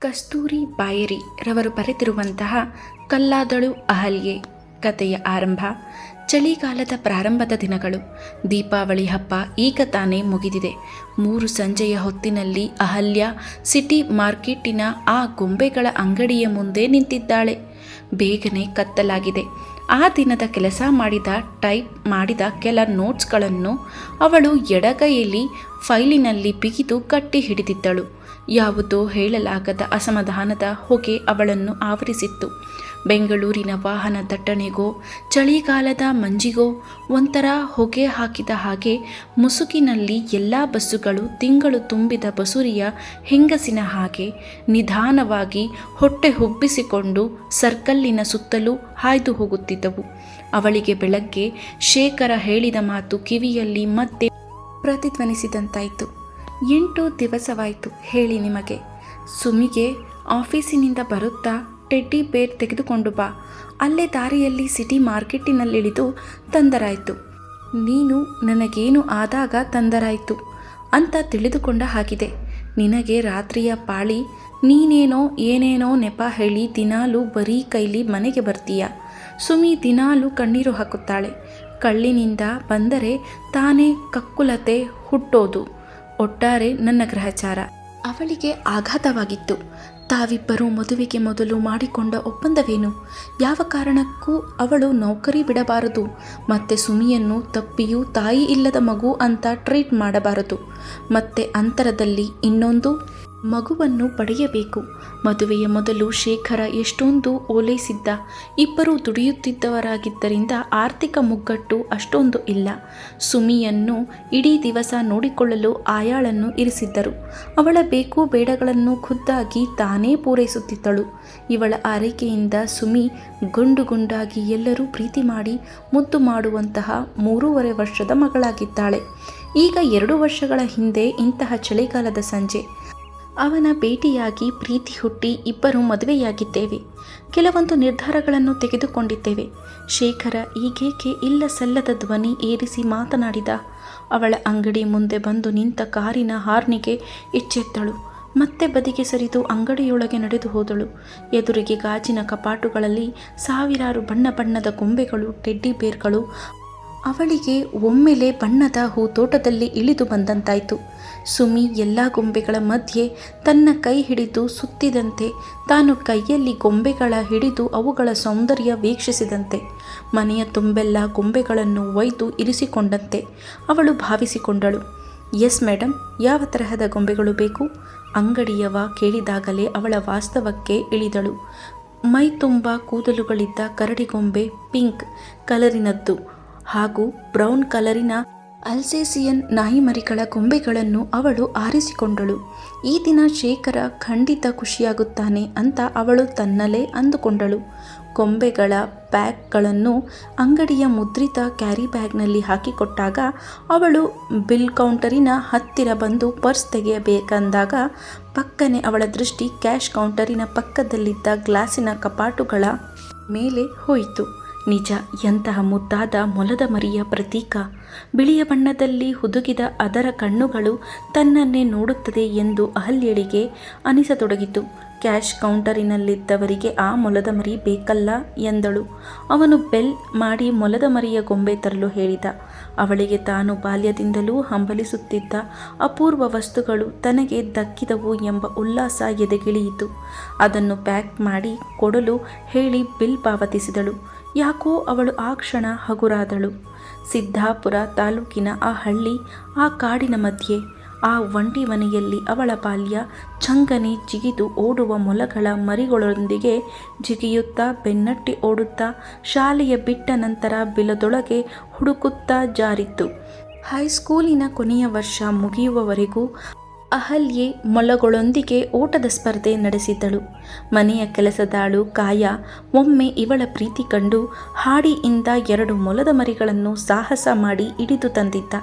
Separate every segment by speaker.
Speaker 1: ಕಸ್ತೂರಿ ಬಾಯರಿ ರವರು ಬರೆದಿರುವಂತಹ ಕಲ್ಲಾದಳು ಅಹಲ್ಯೆ ಕಥೆಯ ಆರಂಭ. ಚಳಿಗಾಲದ ಪ್ರಾರಂಭದ ದಿನಗಳು. ದೀಪಾವಳಿ ಹಬ್ಬ ಈಗ ತಾನೇ ಮುಗಿದಿದೆ. ಮೂರು ಸಂಜೆಯ ಹೊತ್ತಿನಲ್ಲಿ ಅಹಲ್ಯ ಸಿಟಿ ಮಾರ್ಕೆಟಿನ ಆ ಗೊಂಬೆಗಳ ಅಂಗಡಿಯ ಮುಂದೆ ನಿಂತಿದ್ದಾಳೆ. ಬೇಗನೆ ಕತ್ತಲಾಗಿದೆ. ಆ ದಿನದ ಕೆಲಸ ಮಾಡಿದ, ಟೈಪ್ ಮಾಡಿದ ಕೆಲ ನೋಟ್ಸ್ಗಳನ್ನು ಅವಳು ಎಡಗೈಯಲ್ಲಿ ಫೈಲಿನಲ್ಲಿ ಬಿಗಿದು ಕಟ್ಟಿ ಹಿಡಿದಿದ್ದಳು ಯಾವುದೋ ಹೇಳಲಾಗದ ಅಸಮಾಧಾನದ ಹೊಗೆ ಅವಳನ್ನು ಆವರಿಸಿತ್ತು. ಬೆಂಗಳೂರಿನ ವಾಹನ ದಟ್ಟಣೆಗೋ, ಚಳಿಗಾಲದ ಮಂಜಿಗೋ, ಒಂಥರ ಹೊಗೆ ಹಾಕಿದ ಹಾಗೆ ಮುಸುಕಿನಲ್ಲಿ ಎಲ್ಲ ಬಸ್ಸುಗಳು ತಿಂಗಳು ತುಂಬಿದ ಬಸುರಿಯ ಹೆಂಗಸಿನ ಹಾಗೆ ನಿಧಾನವಾಗಿ ಹೊಟ್ಟೆ ಹುಬ್ಬಿಸಿಕೊಂಡು ಸರ್ಕಲ್ಲಿನ ಸುತ್ತಲೂ ಹಾಯ್ದು ಹೋಗುತ್ತಿದ್ದವು. ಅವಳಿಗೆ ಬೆಳಗ್ಗೆ ಶೇಖರ ಹೇಳಿದ ಮಾತು ಕಿವಿಯಲ್ಲಿ ಮತ್ತೆ ಪ್ರತಿಧ್ವನಿಸಿದಂತಾಯಿತು. ಎಂಟು ದಿವಸವಾಯಿತು ಹೇಳಿ ನಿಮಗೆ. ಸುಮಿಗೆ ಆಫೀಸಿನಿಂದ ಬರುತ್ತಾ ಟೆಡ್ಡಿ ಬೇರ್ ತೆಗೆದುಕೊಂಡು ಬಾ. ಅಲ್ಲೇ ದಾರಿಯಲ್ಲಿ ಸಿಟಿ ಮಾರ್ಕೆಟಿನಲ್ಲಿಳಿದು ತಂದರಾಯಿತು. ನೀನು ನನಗೇನು ಆದಾಗ ತಂದರಾಯಿತು ಅಂತ ತಿಳಿದುಕೊಂಡ ಹಾಗಿದೆ. ನಿನಗೆ ರಾತ್ರಿಯ ಪಾಳಿ, ನೀನೇನೋ ಏನೇನೋ ನೆಪ ಹೇಳಿ ದಿನಾಲು ಬರೀ ಕೈಲಿ ಮನೆಗೆ ಬರ್ತೀಯ? ಸುಮಿ ದಿನಾಲು ಕಣ್ಣೀರು ಹಾಕುತ್ತಾಳೆ. ಕಳ್ಳಿನಿಂದ ಬಂದರೆ ತಾನೇ ಕಕ್ಕುಲತೆ ಹುಟ್ಟೋದು. ಒಟ್ಟಾರೆ ನನ್ನ ಗ್ರಹಚಾರ. ಅವಳಿಗೆ ಆಘಾತವಾಗಿತ್ತು. ತಾವಿಬ್ಬರೂ ಮದುವೆಗೆ ಮೊದಲು ಮಾಡಿಕೊಂಡ ಒಪ್ಪಂದವೇನು? ಯಾವ ಕಾರಣಕ್ಕೂ ಅವಳು ನೌಕರಿ ಬಿಡಬಾರದು. ಮತ್ತೆ ಸುಮಿಯನ್ನು ತಪ್ಪಿಯೂ ತಾಯಿ ಇಲ್ಲದ ಮಗು ಅಂತ ಟ್ರೀಟ್ ಮಾಡಬಾರದು. ಮತ್ತೆ ಅಂತರದಲ್ಲಿ ಇನ್ನೊಂದು ಮಗುವನ್ನು ಪಡೆಯಬೇಕು. ಮದುವೆಯ ಮೊದಲು ಶೇಖರ ಎಷ್ಟೊಂದು ಓಲೈಸಿದ್ದ. ಇಬ್ಬರು ದುಡಿಯುತ್ತಿದ್ದವರಾಗಿದ್ದರಿಂದ ಆರ್ಥಿಕ ಮುಗ್ಗಟ್ಟು ಅಷ್ಟೊಂದು ಇಲ್ಲ. ಸುಮಿಯನ್ನು ಇಡೀ ದಿವಸ ನೋಡಿಕೊಳ್ಳಲು ಆಯಾಳನ್ನು ಇರಿಸಿದ್ದರು. ಅವಳ ಬೇಕು ಬೇಡಗಳನ್ನು ಖುದ್ದಾಗಿ ತಾನೇ ಪೂರೈಸುತ್ತಿದ್ದಳು. ಇವಳ ಆರೈಕೆಯಿಂದ ಸುಮಿ ಗುಂಡು ಗುಂಡಾಗಿ ಎಲ್ಲರೂ ಪ್ರೀತಿ ಮಾಡಿ ಮುದ್ದು ಮಾಡುವಂತಹ ಮೂರೂವರೆ ವರ್ಷದ ಮಗಳಾಗಿದ್ದಾಳೆ. ಈಗ ಎರಡು ವರ್ಷಗಳ ಹಿಂದೆ ಇಂತಹ ಚಳಿಗಾಲದ ಸಂಜೆ. ಅವನ ಭೇಟಿಯಾಗಿ ಪ್ರೀತಿ ಹುಟ್ಟಿ ಇಬ್ಬರು ಮದುವೆಯಾಗಿದ್ದೇವೆ. ಕೆಲವೊಂದು ನಿರ್ಧಾರಗಳನ್ನು ತೆಗೆದುಕೊಂಡಿದ್ದೇವೆ. ಶೇಖರ ಈಗೇಕೆ ಇಲ್ಲ ಸಲ್ಲದ ಧ್ವನಿ ಏರಿಸಿ ಮಾತನಾಡಿದ. ಅವಳ ಅಂಗಡಿ ಮುಂದೆ ಬಂದು ನಿಂತ ಕಾರಿನ ಹಾರ್ನಿಗೆ ಎಚ್ಚೆತ್ತಳು. ಮತ್ತೆ ಬದಿಗೆ ಸರಿದು ಅಂಗಡಿಯೊಳಗೆ ನಡೆದು ಹೋದಳು. ಎದುರಿಗೆ ಗಾಜಿನ ಕಪಾಟುಗಳಲ್ಲಿ ಸಾವಿರಾರು ಬಣ್ಣ ಬಣ್ಣದ ಗೊಂಬೆಗಳು, ಟೆಡ್ಡಿ ಬೇರ್ಗಳು. ಅವಳಿಗೆ ಒಮ್ಮೆಲೆ ಬಣ್ಣದ ಹೂತೋಟದಲ್ಲಿ ಇಳಿದು ಬಂದಂತಾಯಿತು. ಸುಮಿ ಎಲ್ಲ ಗೊಂಬೆಗಳ ಮಧ್ಯೆ ತನ್ನ ಕೈ ಹಿಡಿದು ಸುತ್ತಿದಂತೆ ತಾನು ಕೈಯಲ್ಲಿ ಗೊಂಬೆಗಳ ಹಿಡಿದು ಅವುಗಳ ಸೌಂದರ್ಯ ವೀಕ್ಷಿಸಿದಂತೆ. ಮನೆಯ ತುಂಬೆಲ್ಲ ಗೊಂಬೆಗಳನ್ನು ಒಯ್ದು ಇರಿಸಿಕೊಂಡಂತೆ ಅವಳು ಭಾವಿಸಿಕೊಂಡಳು. ಎಸ್ ಮೇಡಮ್ ಯಾವ ತರಹದ ಗೊಂಬೆಗಳು ಬೇಕು? ಅಂಗಡಿಯವ ಕೇಳಿದಾಗಲೇ ಅವಳ ವಾಸ್ತವಕ್ಕೆ ಇಳಿದಳು. ಮೈ ತುಂಬ ಕೂದಲುಗಳಿದ್ದ ಕರಡಿಗೊಂಬೆ ಪಿಂಕ್ ಕಲರಿನದ್ದು ಹಾಗೂ ಬ್ರೌನ್ ಕಲರಿನ ಅಲ್ಸೇಸಿಯನ್ ನಾಯಿಮರಿಗಳ ಗೊಂಬೆಗಳನ್ನು ಅವಳು ಆರಿಸಿಕೊಂಡಳು. ಈ ದಿನ ಶೇಖರ ಖಂಡಿತ ಖುಷಿಯಾಗುತ್ತಾನೆ ಅಂತ ಅವಳು ತನ್ನಲ್ಲೇ ಅಂದುಕೊಂಡಳು. ಗೊಂಬೆಗಳ ಬ್ಯಾಗ್ಗಳನ್ನು ಅಂಗಡಿಯ ಮುದ್ರಿತ ಕ್ಯಾರಿ ಬ್ಯಾಗ್ನಲ್ಲಿ ಹಾಕಿಕೊಟ್ಟಾಗ ಅವಳು ಬಿಲ್ ಕೌಂಟರಿನ ಹತ್ತಿರ ಬಂದು ಪರ್ಸ್ ತೆಗೆಯಬೇಕಂದಾಗ ಪಕ್ಕನೆ ಅವಳ ದೃಷ್ಟಿ ಕ್ಯಾಶ್ ಕೌಂಟರಿನ ಪಕ್ಕದಲ್ಲಿದ್ದ ಗ್ಲಾಸಿನ ಕಪಾಟುಗಳ ಮೇಲೆ ಹೋಯಿತು. ನಿಜ ಎಂತಹ ಮುದ್ದಾದ ಮೊಲದ ಮರಿಯ ಪ್ರತೀಕ. ಬಿಳಿಯ ಬಣ್ಣದಲ್ಲಿ ಹುದುಗಿದ ಅದರ ಕಣ್ಣುಗಳು ತನ್ನನ್ನೇ ನೋಡುತ್ತದೆ ಎಂದು ಅಹಲ್ಯಳಿಗೆ ಅನಿಸತೊಡಗಿತು. ಕ್ಯಾಶ್ ಕೌಂಟರಿನಲ್ಲಿದ್ದವರಿಗೆ ಆ ಮೊಲದ ಮರಿ ಬೇಕಲ್ಲ ಎಂದಳು. ಅವನು ಬೆಲ್ ಮಾಡಿ ಮೊಲದ ಮರಿಯ ಗೊಂಬೆ ತರಲು ಹೇಳಿದ. ಅವಳಿಗೆ ತಾನು ಬಾಲ್ಯದಿಂದಲೂ ಹಂಬಲಿಸುತ್ತಿದ್ದ ಅಪೂರ್ವ ವಸ್ತುಗಳು ತನಗೆ ದಕ್ಕಿದವು ಎಂಬ ಉಲ್ಲಾಸ ಎದೆಗಿಳಿಯಿತು. ಅದನ್ನು ಪ್ಯಾಕ್ ಮಾಡಿ ಕೊಡಲು ಹೇಳಿ ಬಿಲ್ ಪಾವತಿಸಿದಳು. ಯಾಕೋ ಅವಳು ಆ ಕ್ಷಣ ಹಗುರಾದಳು. ಸಿದ್ದಾಪುರ ತಾಲೂಕಿನ ಆ ಹಳ್ಳಿ, ಆ ಕಾಡಿನ ಮಧ್ಯೆ, ಆ ಒಂಟಿ ಮನೆಯಲ್ಲಿ ಅವಳ ಬಾಲ್ಯ ಚಂಗನೆ ಜಿಗಿದು ಓಡುವ ಮೊಲಗಳ ಮರಿಗಳೊಂದಿಗೆ ಜಿಗಿಯುತ್ತಾ ಬೆನ್ನಟ್ಟಿ ಓಡುತ್ತಾ ಶಾಲೆಯ ಬಿಟ್ಟ ನಂತರ ಬಿಲದೊಳಗೆ ಹುಡುಕುತ್ತಾ ಜಾರಿತ್ತು. ಹೈಸ್ಕೂಲಿನ ಕೊನೆಯ ವರ್ಷ ಮುಗಿಯುವವರೆಗೂ ಅಹಲ್ಯೆ ಮೊಲಗಳೊಂದಿಗೆ ಓಟದ ಸ್ಪರ್ಧೆ ನಡೆಸಿದ್ದಳು ಮನೆಯ ಕೆಲಸದಾಳು ಕಾಯ, ಒಮ್ಮೆ ಇವಳ ಪ್ರೀತಿ ಕಂಡು ಹಾಡಿಯಿಂದ ಎರಡು ಮೊಲದ ಮರಿಗಳನ್ನು ಸಾಹಸ ಮಾಡಿ ಹಿಡಿದು ತಂದಿದ್ದ.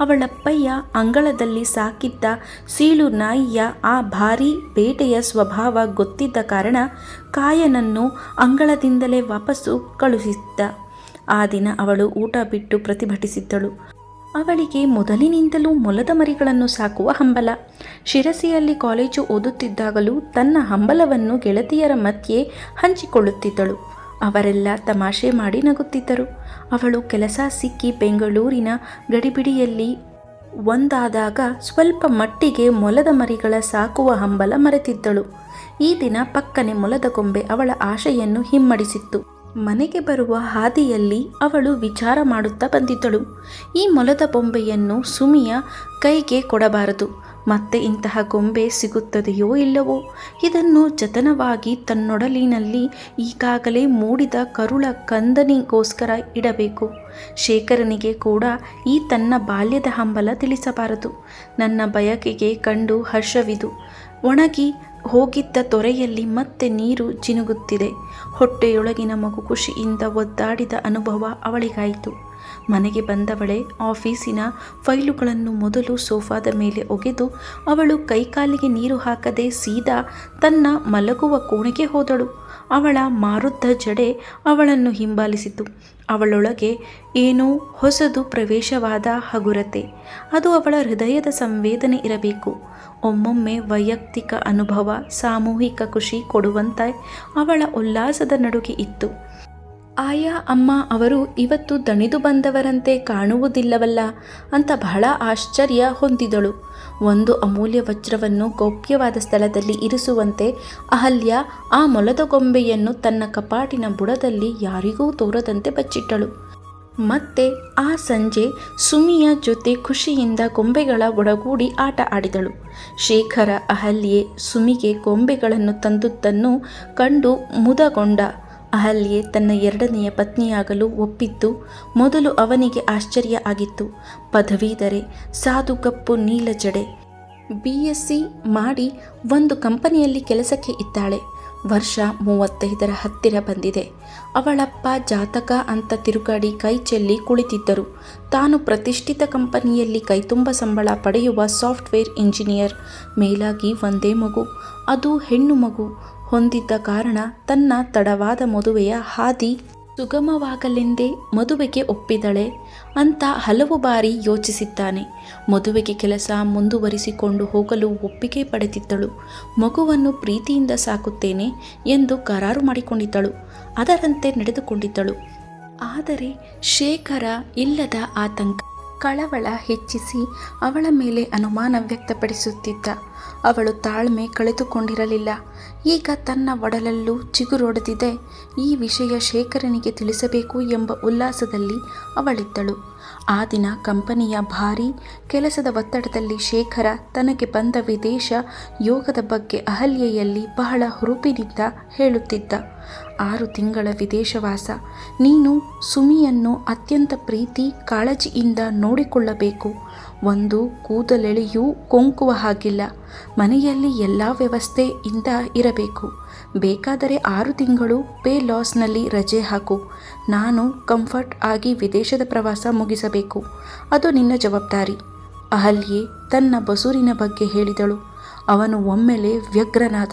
Speaker 1: ಅವಳಪ್ಪಯ್ಯ ಅಂಗಳದಲ್ಲಿ ಸಾಕಿದ್ದ ಸೀಳು ನಾಯಿಯ ಆ ಭಾರೀ ಬೇಟೆಯ ಸ್ವಭಾವ ಗೊತ್ತಿದ್ದ ಕಾರಣ ಕಾಯನನ್ನು ಅಂಗಳದಿಂದಲೇ ವಾಪಸ್ಸು ಕಳುಹಿಸಿದ್ದ. ಆ ದಿನ ಅವಳು ಊಟ ಬಿಟ್ಟು ಪ್ರತಿಭಟಿಸಿದ್ದಳು. ಅವಳಿಗೆ ಮೊದಲಿನಿಂದಲೂ ಮೊಲದ ಮರಿಗಳನ್ನು ಸಾಕುವ ಹಂಬಲ. ಶಿರಸಿಯಲ್ಲಿ ಕಾಲೇಜು ಓದುತ್ತಿದ್ದಾಗಲೂ ತನ್ನ ಹಂಬಲವನ್ನು ಗೆಳತಿಯರ ಮಧ್ಯೆ ಹಂಚಿಕೊಳ್ಳುತ್ತಿದ್ದಳು. ಅವರೆಲ್ಲ ತಮಾಷೆ ಮಾಡಿ ನಗುತ್ತಿದ್ದರು. ಅವಳು ಕೆಲಸ ಸಿಕ್ಕಿ ಬೆಂಗಳೂರಿನ ಗಡಿಬಿಡಿಯಲ್ಲಿ ಒಂದಾದಾಗ ಸ್ವಲ್ಪ ಮಟ್ಟಿಗೆ ಮೊಲದ ಮರಿಗಳ ಸಾಕುವ ಹಂಬಲ ಮರೆತಿದ್ದಳು. ಈ ದಿನ ಪಕ್ಕನೆ ಮೊಲದ ಗೊಂಬೆ ಅವಳ ಆಶೆಯನ್ನು ಹಿಮ್ಮಡಿಸಿತ್ತು. ಮನೆಗೆ ಬರುವ ಹಾದಿಯಲ್ಲಿ ಅವಳು ವಿಚಾರ ಮಾಡುತ್ತಾ ಬಂದಿದ್ದಳು. ಈ ಮೊಲದ ಬೊಂಬೆಯನ್ನು ಸುಮಿಯ ಕೈಗೆ ಕೊಡಬಾರದು. ಮತ್ತೆ ಇಂತಹ ಗೊಂಬೆ ಸಿಗುತ್ತದೆಯೋ ಇಲ್ಲವೋ? ಇದನ್ನು ಜತನವಾಗಿ ತನ್ನೊಡಲಿನಲ್ಲಿ ಈಗಾಗಲೇ ಮೂಡಿದ ಕರುಳ ಕಂದನಿಗೋಸ್ಕರ ಇಡಬೇಕು. ಶೇಖರನಿಗೆ ಕೂಡ ಈ ತನ್ನ ಬಾಲ್ಯದ ಹಂಬಲ ತಿಳಿಸಬಾರದು. ನನ್ನ ಬಯಕೆಗೆ ಕಂಡು ಹರ್ಷವಿದು. ಒಣಗಿ ಹೋಗಿದ್ದ ತೊರೆಯಲ್ಲಿ ಮತ್ತೆ ನೀರು ಜಿನುಗುತ್ತಿದೆ ಹೊಟ್ಟೆಯೊಳಗಿನ ಮಗು ಖುಷಿಯಿಂದ ಒದ್ದಾಡಿದ ಅನುಭವ ಅವಳಿಗಾಯಿತು. ಮನೆಗೆ ಬಂದವಳೆ ಆಫೀಸಿನ ಫೈಲುಗಳನ್ನು ಮೊದಲು ಸೋಫಾದ ಮೇಲೆ ಒಗೆದು ಅವಳು ಕೈಕಾಲಿಗೆ ನೀರು ಹಾಕದೆ ಸೀದಾ ತನ್ನ ಮಲಗುವ ಕೋಣೆಗೆ ಹೋದಳು. ಅವಳ ಮಾರುದ್ದ ಜಡೆ ಅವಳನ್ನು ಹಿಂಬಾಲಿಸಿತು. ಅವಳೊಳಗೆ ಏನೋ ಹೊಸದು ಪ್ರವೇಶವಾದ ಹಗುರತೆ. ಅದು ಅವಳ ಹೃದಯದ ಸಂವೇದನೆ ಇರಬೇಕು. ಒಮ್ಮೊಮ್ಮೆ ವೈಯಕ್ತಿಕ ಅನುಭವ, ಸಾಮೂಹಿಕ ಖುಷಿ ಕೊಡುವಂತೆ ಅವಳ ಉಲ್ಲಾಸದ ನಡುಗೆ ಇತ್ತು. ಆಯಾ ಅಮ್ಮ ಅವರು ಇವತ್ತು ದಣಿದು ಬಂದವರಂತೆ ಕಾಣುವುದಿಲ್ಲವಲ್ಲ ಅಂತ ಬಹಳ ಆಶ್ಚರ್ಯ ಹೊಂದಿದಳು. ಒಂದು ಅಮೂಲ್ಯ ವಜ್ರವನ್ನು ಗೌಪ್ಯವಾದ ಸ್ಥಳದಲ್ಲಿ ಇರಿಸುವಂತೆ ಅಹಲ್ಯ ಆ ಮೊಲದ ಗೊಂಬೆಯನ್ನು ತನ್ನ ಕಪಾಟಿನ ಬುಡದಲ್ಲಿ ಯಾರಿಗೂ ತೋರದಂತೆ ಬಚ್ಚಿಟ್ಟಳು. ಮತ್ತೆ ಆ ಸಂಜೆ ಸುಮಿಯ ಜೊತೆ ಖುಷಿಯಿಂದ ಗೊಂಬೆಗಳ ಒಡಗೂಡಿ ಆಟ ಆಡಿದಳು. ಶೇಖರ ಅಹಲ್ಯೆ ಸುಮಿಗೆ ಗೊಂಬೆಗಳನ್ನು ತಂದುದನ್ನು ಕಂಡು ಮುದಗೊಂಡ. ಅಹಲ್ಯೆ ತನ್ನ ಎರಡನೆಯ ಪತ್ನಿಯಾಗಲು ಒಪ್ಪಿದ್ದು, ಮೊದಲು ಅವನಿಗೆ ಆಶ್ಚರ್ಯ ಆಗಿತ್ತು. ಪದವೀಧರೆ, ಸಾಧು ಕಪ್ಪು ನೀಲಜಡೆ. ಬಿ. ಎಸ್. ಸಿ. ಮಾಡಿ ಒಂದು ಕಂಪನಿಯಲ್ಲಿ ಕೆಲಸಕ್ಕೆ ಇದ್ದಾಳೆ. ವರ್ಷ ಮೂವತ್ತೈದರ ಹತ್ತಿರ ಬಂದಿದೆ. ಅವಳಪ್ಪ ಜಾತಕ ಅಂತ ತಿರುಗಾಡಿ ಕೈ ಚೆಲ್ಲಿ ಕುಳಿತಿದ್ದರು. ತಾನು ಪ್ರತಿಷ್ಠಿತ ಕಂಪನಿಯಲ್ಲಿ ಕೈತುಂಬ ಸಂಬಳ ಪಡೆಯುವ ಸಾಫ್ಟ್ವೇರ್ ಇಂಜಿನಿಯರ್. ಮೇಲಾಗಿ ಒಂದೇ ಮಗು, ಅದು ಹೆಣ್ಣು ಮಗು. ಹೊಂದಿದ್ದ ಕಾರಣ ತನ್ನ ತಡವಾದ ಮದುವೆಯ ಹಾದಿ ಸುಗಮವಾಗಲೆಂದೇ ಮದುವೆಗೆ ಒಪ್ಪಿದಳೆ ಅಂತ ಹಲವು ಬಾರಿ ಯೋಚಿಸಿದ್ದಾನೆ. ಮದುವೆಗೆ ಕೆಲಸ ಮುಂದುವರಿಸಿಕೊಂಡು ಹೋಗಲು ಒಪ್ಪಿಗೆ ಪಡೆದಿದ್ದಳು. ಮಗುವನ್ನು ಪ್ರೀತಿಯಿಂದ ಸಾಕುತ್ತೇನೆ ಎಂದು ಕರಾರು ಮಾಡಿಕೊಂಡಿದ್ದಳು. ಅದರಂತೆ ನಡೆದುಕೊಂಡಿದ್ದಳು. ಆದರೆ ಶೇಖರ ಇಲ್ಲದ ಆತಂಕ ಕಳವಳ ಹೆಚ್ಚಿಸಿ ಅವಳ ಮೇಲೆ ಅನುಮಾನ ವ್ಯಕ್ತಪಡಿಸುತ್ತಿದ್ದ. ಅವಳು ತಾಳ್ಮೆ ಕಳೆದುಕೊಂಡಿರಲಿಲ್ಲ. ಈಗ ತನ್ನ ಒಡಲಲ್ಲೂ ಚಿಗುರೊಡೆದಿದೆ. ಈ ವಿಷಯ ಶೇಖರನಿಗೆ ತಿಳಿಸಬೇಕು ಎಂಬ ಉಲ್ಲಾಸದಲ್ಲಿ ಅವಳಿದ್ದಳು. ಆ ದಿನ ಕಂಪನಿಯ ಭಾರೀ ಕೆಲಸದ ಒತ್ತಡದಲ್ಲಿ ಶೇಖರ ತನಗೆ ಬಂದ ವಿದೇಶ ಯೋಗದ ಬಗ್ಗೆ ಅಹಲ್ಯೆಯಲ್ಲಿ ಬಹಳ ಹುರುಪಿನಿಂದ ಹೇಳುತ್ತಿದ್ದ. ಆರು ತಿಂಗಳ ವಿದೇಶವಾಸ, ನೀನು ಸುಮಿಯನ್ನು ಅತ್ಯಂತ ಪ್ರೀತಿ ಕಾಳಜಿಯಿಂದ ನೋಡಿಕೊಳ್ಳಬೇಕು. ಒಂದು ಕೂದಲೆಳೆಯೂ ಕೊಂಕುವ ಹಾಗಿಲ್ಲ. ಮನೆಯಲ್ಲಿ ಎಲ್ಲ ವ್ಯವಸ್ಥೆಯಿಂದ ಇರಬೇಕು. ಬೇಕಾದರೆ ಆರು ತಿಂಗಳು ಪೇ ಲಾಸ್ನಲ್ಲಿ ರಜೆ ಹಾಕು. ನಾನು ಕಂಫರ್ಟ್ ಆಗಿ ವಿದೇಶದ ಪ್ರವಾಸ ಮುಗಿಸಬೇಕು. ಅದು ನಿನ್ನ ಜವಾಬ್ದಾರಿ. ಅಹಲ್ಯೆ ತನ್ನ ಬಸೂರಿನ ಬಗ್ಗೆ ಹೇಳಿದಳು. ಅವನು ಒಮ್ಮೆಲೆ ವ್ಯಗ್ರನಾದ.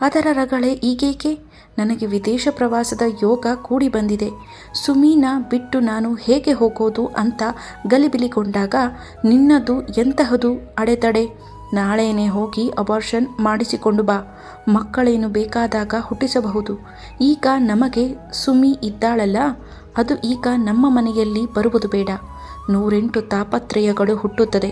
Speaker 1: ಅದರ ರಗಳೆ ಈಗೇಕೆ? ನನಗೆ ವಿದೇಶ ಪ್ರವಾಸದ ಯೋಗ ಕೂಡಿ ಬಂದಿದೆ. ಸುಮೀನ ಬಿಟ್ಟು ನಾನು ಹೇಗೆ ಹೋಗೋದು ಅಂತ ಗಲಿಬಿಲಿಗೊಂಡಾಗ, ನಿನ್ನದು ಎಂತಹದು ಅಡೆತಡೆ? ನಾಳೆನೇ ಹೋಗಿ ಅಬಾರ್ಷನ್ ಮಾಡಿಸಿಕೊಂಡು ಬಾ. ಮಕ್ಕಳೇನು ಬೇಕಾದಾಗ ಹುಟ್ಟಿಸಬಹುದು. ಈಗ ನಮಗೆ ಸುಮಿ ಇದ್ದಾಳಲ್ಲ, ಅದು ಈಗ ನಮ್ಮ ಮನೆಯಲ್ಲಿ ಬರುವುದು ಬೇಡ. ನೂರೆಂಟು ತಾಪತ್ರಯಗಳು ಹುಟ್ಟುತ್ತದೆ.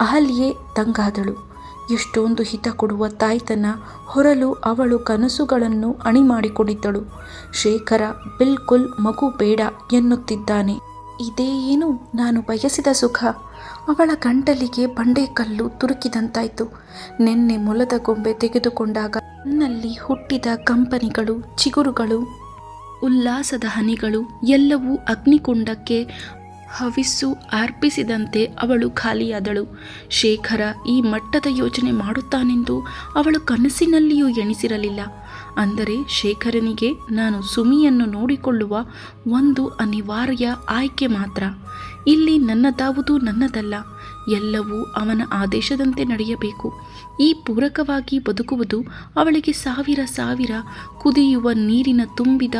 Speaker 1: ಅಹಲ್ಯೆ ತಂಗಾದಳು. ಎಷ್ಟೊಂದು ಹಿತ ಕೊಡುವ ತಾಯ್ತನ ಹೊರಲು ಅವಳು ಕನಸುಗಳನ್ನು ಅಣಿ ಮಾಡಿಕೊಂಡಿದ್ದಳು ಶೇಖರ ಬಿಲ್ಕುಲ್ ಮಗು ಬೇಡ ಎನ್ನುತ್ತಿದ್ದಾನೆ. ಇದೇ ಏನು ನಾನು ಬಯಸಿದ ಸುಖ? ಅವಳ ಗಂಟಲಿಗೆ ಬಂಡೆಕಲ್ಲು ತುರುಕಿದಂತಾಯಿತು. ನಿನ್ನೆ ಮೊಲದ ಗೊಂಬೆ ತೆಗೆದುಕೊಂಡಾಗ ನನ್ನಲ್ಲಿ ಹುಟ್ಟಿದ ಕಂಪನಿಗಳು, ಚಿಗುರುಗಳು, ಉಲ್ಲಾಸದ ಹನಿಗಳು ಎಲ್ಲವೂ ಅಗ್ನಿಕುಂಡಕ್ಕೆ ಹವಿಸ್ಸು ಅರ್ಪಿಸಿದಂತೆ ಅವಳು ಖಾಲಿಯಾದಳು. ಶೇಖರ ಈ ಮಟ್ಟದ ಯೋಚನೆ ಮಾಡುತ್ತಾನೆಂದು ಅವಳು ಕನಸಿನಲ್ಲಿಯೂ ಎಣಿಸಿರಲಿಲ್ಲ. ಅಂದರೆ ಶೇಖರನಿಗೆ ನಾನು ಸುಮಿಯನ್ನು ನೋಡಿಕೊಳ್ಳುವ ಒಂದು ಅನಿವಾರ್ಯ ಆಯ್ಕೆ ಮಾತ್ರ. ಇಲ್ಲಿ ನನ್ನದಾವುದು ನನ್ನದಲ್ಲ. ಎಲ್ಲವೂ ಅವನ ಆದೇಶದಂತೆ ನಡೆಯಬೇಕು. ಈ ಪೂರಕವಾಗಿ ಬದುಕುವುದು ಅವಳಿಗೆ ಸಾವಿರ ಸಾವಿರ ಕುದಿಯುವ ನೀರಿನ ತುಂಬಿದ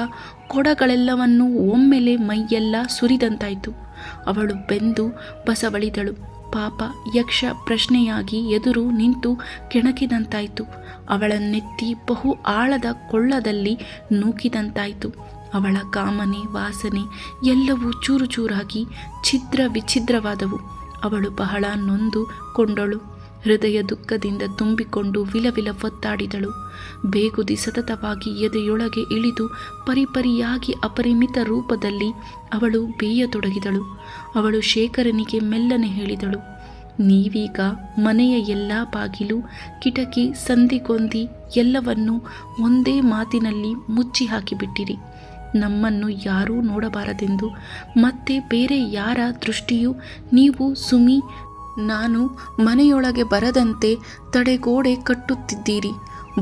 Speaker 1: ಕೊಡಗಳೆಲ್ಲವನ್ನೂ ಒಮ್ಮೆಲೆ ಮೈಯೆಲ್ಲ ಸುರಿದಂತಾಯಿತು. ಅವಳು ಬೆಂದು ಬಸವಳಿದಳು. ಪಾಪ ಯಕ್ಷ ಪ್ರಶ್ನೆಯಾಗಿ ಎದುರು ನಿಂತು ಕೆಣಕಿದಂತಾಯಿತು. ಅವಳ ನೆತ್ತಿ ಬಹು ಆಳದ ಕೊಳ್ಳದಲ್ಲಿ ನೂಕಿದಂತಾಯಿತು. ಅವಳ ಕಾಮನೆ, ವಾಸನೆ ಎಲ್ಲವೂ ಚೂರು ಚೂರಾಗಿ ಛಿದ್ರ ವಿಛಿದ್ರವಾದವು. ಅವಳು ಬಹಳ ನೊಂದು ಕೊಂಡಳು. ಹೃದಯ ದುಃಖದಿಂದ ತುಂಬಿಕೊಂಡು ವಿಲವಿಲ ಒತ್ತಾಡಿದಳು. ಬೇಗುದಿ ಸತತವಾಗಿ ಎದೆಯೊಳಗೆ ಇಳಿದು ಪರಿಪರಿಯಾಗಿ ಅಪರಿಮಿತ ರೂಪದಲ್ಲಿ ಅವಳು ಬೇಯತೊಡಗಿದಳು. ಅವಳು ಶೇಖರನಿಗೆ ಮೆಲ್ಲನೆ ಹೇಳಿದಳು, ನೀವೀಗ ಮನೆಯ ಎಲ್ಲ ಬಾಗಿಲು, ಕಿಟಕಿ ಸಂದಿಗೊಂದಿ ಎಲ್ಲವನ್ನೂ ಒಂದೇ ಮಾತಿನಲ್ಲಿ ಮುಚ್ಚಿ ಹಾಕಿಬಿಟ್ಟಿರಿ. ನಮ್ಮನ್ನು ಯಾರೂ ನೋಡಬಾರದೆಂದು ಮತ್ತೆ ಬೇರೆ ಯಾರ ದೃಷ್ಟಿಯೂ ನೀವು ಸುಮಿ ನಾನು ಮನೆಯೊಳಗೆ ಬರದಂತೆ ತಡೆಗೋಡೆ ಕಟ್ಟುತ್ತಿದ್ದೀರಿ.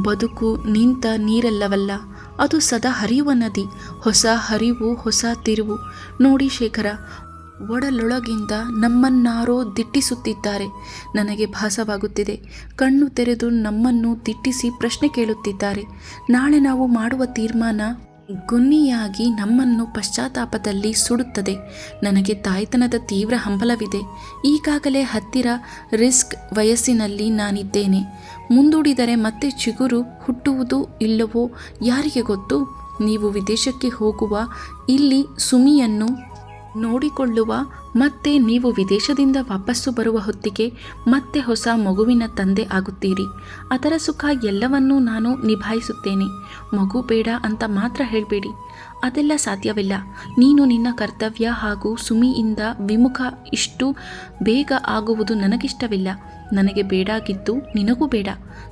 Speaker 1: ಬದುಕು ನಿಂತ ನೀರಲ್ಲವಲ್ಲ, ಅದು ಸದಾ ಹರಿಯುವ ನದಿ. ಹೊಸ ಹರಿವು, ಹೊಸ ತಿರುವು. ನೋಡಿ ಶೇಖರ, ಒಡಲೊಳಗಿಂದ ನಮ್ಮನ್ನಾರೋ ದಿಟ್ಟಿಸುತ್ತಿದ್ದಾರೆ. ನನಗೆ ಭಾಸವಾಗುತ್ತಿದೆ. ಕಣ್ಣು ತೆರೆದು ನಮ್ಮನ್ನು ದಿಟ್ಟಿಸಿ ಪ್ರಶ್ನೆ ಕೇಳುತ್ತಿದ್ದಾರೆ. ನಾಳೆ ನಾವು ಮಾಡುವ ತೀರ್ಮಾನ ಗುನ್ನಿಯಾಗಿ ನಮ್ಮನ್ನು ಪಶ್ಚಾತ್ತಾಪದಲ್ಲಿ ಸುಡುತ್ತದೆ. ನನಗೆ ತಾಯ್ತನದ ತೀವ್ರ ಹಂಬಲವಿದೆ. ಈಗಾಗಲೇ ಹತ್ತಿರ ರಿಸ್ಕ್ ವಯಸ್ಸಿನಲ್ಲಿ ನಾನಿದ್ದೇನೆ. ಮುಂದೂಡಿದರೆ ಮತ್ತೆ ಚಿಗುರು ಹುಟ್ಟುವುದು ಇಲ್ಲವೋ ಯಾರಿಗೆ ಗೊತ್ತು? ನೀವು ವಿದೇಶಕ್ಕೆ ಹೋಗುವ ಇಲ್ಲಿ ಸುಮಿಯನ್ನು ನೋಡಿಕೊಳ್ಳುವ ಮತ್ತೆ ನೀವು ವಿದೇಶದಿಂದ ವಾಪಸ್ಸು ಬರುವ ಹೊತ್ತಿಗೆ ಮತ್ತೆ ಹೊಸ ಮಗುವಿನ ತಂದೆ ಆಗುತ್ತೀರಿ. ಅದರ ಸುಖ ಎಲ್ಲವನ್ನೂ ನಾನು ನಿಭಾಯಿಸುತ್ತೇನೆ. ಮಗು ಬೇಡ ಅಂತ ಮಾತ್ರ ಹೇಳಬೇಡಿ. ಅದೆಲ್ಲ ಸಾಧ್ಯವಿಲ್ಲ. ನೀನು ನಿನ್ನ ಕರ್ತವ್ಯ ಹಾಗೂ ಸುಮಿಯಿಂದ ವಿಮುಖ ಇಷ್ಟು ಬೇಗ ಆಗುವುದು ನನಗಿಷ್ಟವಿಲ್ಲ. ನನಗೆ ಬೇಡಾಗಿದ್ದು ನಿನಗೂ ಬೇಡ.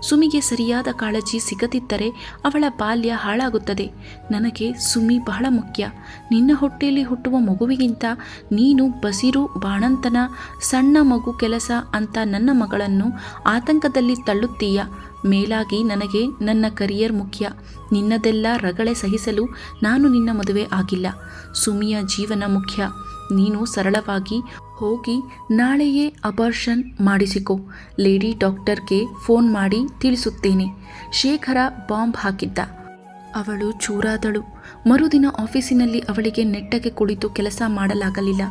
Speaker 1: ಸುಮಿಗೆ ಸರಿಯಾದ ಕಾಳಜಿ ಸಿಗದಿದ್ದರೆ ಅವಳ ಬಾಲ್ಯ ಹಾಳಾಗುತ್ತದೆ. ನನಗೆ ಸುಮಿ ಬಹಳ ಮುಖ್ಯ. ನಿನ್ನ ಹೊಟ್ಟೆಯಲ್ಲಿ ಹುಟ್ಟುವ ಮಗುವಿಗಿಂತ ನೀನು ಬಸಿರು ಬಾಣಂತನ, ಸಣ್ಣ ಮಗು ಕೆಲಸ ಅಂತ ನನ್ನ ಮಗಳನ್ನು ಆತಂಕದಲ್ಲಿ ತಳ್ಳುತ್ತೀಯ. ಮೇಲಾಗಿ ನನಗೆ ನನ್ನ ಕರಿಯರ್ ಮುಖ್ಯ. ನಿನ್ನದೆಲ್ಲ ರಗಳೆ ಸಹಿಸಲು ನಾನು ನಿನ್ನ ಮದುವೆ ಆಗಿಲ್ಲ. ಸುಮಿಯ ಜೀವನ ಮುಖ್ಯ. ನೀನು ಸರಳವಾಗಿ ಹೋಗಿ ನಾಳೆಯೇ ಅಬಾರ್ಷನ್ ಮಾಡಿಸಿಕೊ. ಲೇಡಿ ಡಾಕ್ಟರ್ಗೆ ಫೋನ್ ಮಾಡಿ ತಿಳಿಸುತ್ತೇನೆ. ಶೇಖರ ಬಾಂಬ್ ಹಾಕಿದ್ದ. ಅವಳು ಚೂರಾದಳು. ಮರುದಿನ ಆಫೀಸಿನಲ್ಲಿ ಅವಳಿಗೆ ನೆಟ್ಟಗೆ ಕುಳಿತು ಕೆಲಸ ಮಾಡಲಾಗಲಿಲ್ಲ.